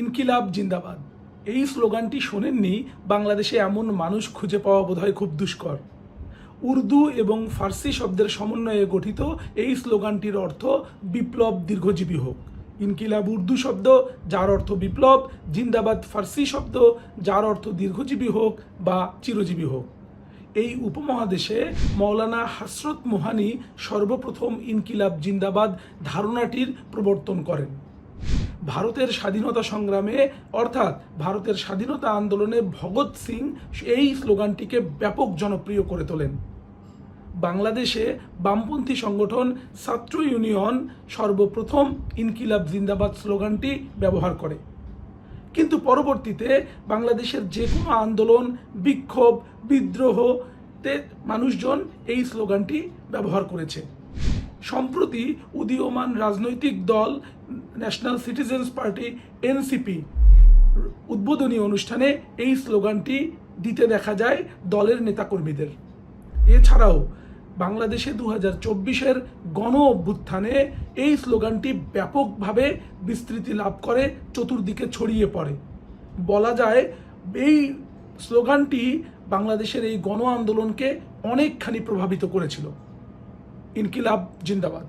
ইনকিলাব জিন্দাবাদ। এই স্লোগানটি শোনেননি বাংলাদেশে এমন মানুষ খুঁজে পাওয়া বোধহয় খুব দুষ্কর। উর্দু এবং ফার্সি শব্দের সমন্বয়ে গঠিত এই স্লোগানটির অর্থ বিপ্লব দীর্ঘজীবী হোক। ইনকিলাব উর্দু শব্দ, যার অর্থ বিপ্লব, জিন্দাবাদ ফার্সি শব্দ, যার অর্থ দীর্ঘজীবী হোক বা চিরজীবী হোক। এই উপমহাদেশে মৌলানা হাসরত মোহানি সর্বপ্রথম ইনকিলাব জিন্দাবাদ ধারণাটির প্রবর্তন করেন। ভারতের স্বাধীনতা সংগ্রামে, অর্থাৎ ভারতের স্বাধীনতা আন্দোলনে ভগৎ সিং এই স্লোগানটিকে ব্যাপক জনপ্রিয় করে তোলেন। বাংলাদেশে বামপন্থী সংগঠন ছাত্র ইউনিয়ন সর্বপ্রথম ইনকিলাব জিন্দাবাদ স্লোগানটি ব্যবহার করে। কিন্তু পরবর্তীতে বাংলাদেশের যে কোনো আন্দোলন, বিক্ষোভ বিদ্রোহতে মানুষজন এই স্লোগানটি ব্যবহার করেছে। সম্প্রতি উদীয়মান রাজনৈতিক দল ন্যাশনাল সিটিজেন্স পার্টি এনসিপি উদ্বোধনী অনুষ্ঠানে এই স্লোগানটি দিতে দেখা যায় দলের নেতাকর্মীদের। এছাড়াও বাংলাদেশে দু হাজার চব্বিশের গণ অভ্যুত্থানে এই স্লোগানটি ব্যাপকভাবে বিস্তৃতি লাভ করে, চতুর্দিকে ছড়িয়ে পড়ে। বলা যায়, এই স্লোগানটি বাংলাদেশের এই গণ আন্দোলনকে অনেকখানি প্রভাবিত করেছিল। ইনকিলাব, জিন্দাবাদ।